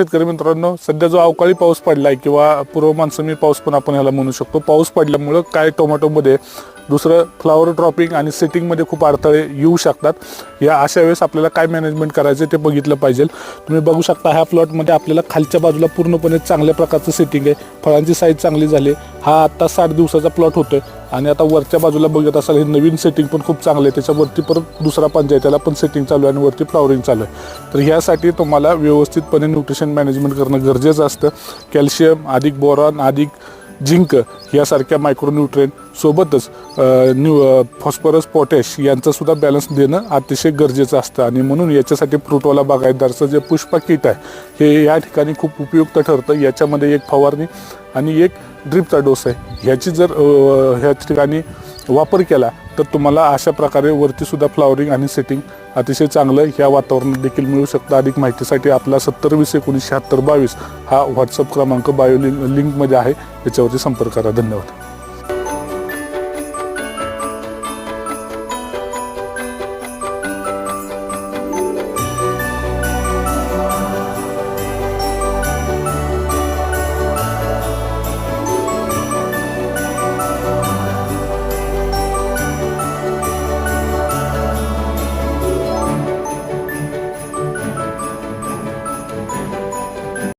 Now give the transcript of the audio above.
शेतकरी मित्रांनो सध्या जो अवकाळी पाऊस पडलाय किंवा पूर्व मान्सूनी पाऊस पण आपण ह्याला म्हणू शकतो. पाऊस पडल्यामुळं काय टोमॅटोमध्ये दुसरं फ्लावर ड्रॉपिंग आणि सेटिंगमध्ये खूप अडथळे येऊ शकतात. या अशा वेळेस आपल्याला काय मॅनेजमेंट करायचं ते बघितलं पाहिजे. तुम्ही बघू शकता ह्या प्लॉटमध्ये आपल्याला खालच्या बाजूला पूर्णपणे चांगल्या प्रकारचं सेटिंग आहे. फळांची साईज चांगली झाली. हा आत्ता साठ दिवसाचा प्लॉट होतोय. आणि आता वरच्या बाजूला बघत असाल हे नवीन सेटिंग पण खूप चांगलं आहे. त्याच्यावरती परत दुसरा पंचायत त्याला पण सेटिंग चालू आहे आणि वरती फ्लॉवरिंग चालू आहे. तर ह्यासाठी तुम्हाला व्यवस्थितपणे न्यूट्रिशन मॅनेजमेंट करणं गरजेचं असतं. कॅल्शियम अधिक बोरॉन अधिक झिंक यासारख्या मायक्रोन्यूट्रेन सोबतच न्यू फॉस्फरस पोटॅश यांचंसुद्धा बॅलन्स देणं अतिशय गरजेचं असतं. आणि म्हणून याच्यासाठी फ्रुटवाला बागायतदारचं जे पुष्पा किट आहे हे या ठिकाणी खूप उपयुक्त ठरतं. याच्यामध्ये एक फवारणी आणि एक ड्रिपचा डोस आहे. ह्याची जर ह्या ठिकाणी वापर केला तर तुम्हाला अशा प्रकारे वरतीसुद्धा फ्लॉवरिंग फ्लावरिंग आणि सेटिंग अतिशय चांगलं ह्या वातावरणात देखील मिळू शकतं. अधिक माहितीसाठी आपला सत्तर वीस एकोणीस शहात्तर बावीस हा व्हॉट्सअप क्रमांक बायो लिंक लिंकमध्ये आहे. याच्यावरती संपर्क करा. धन्यवाद.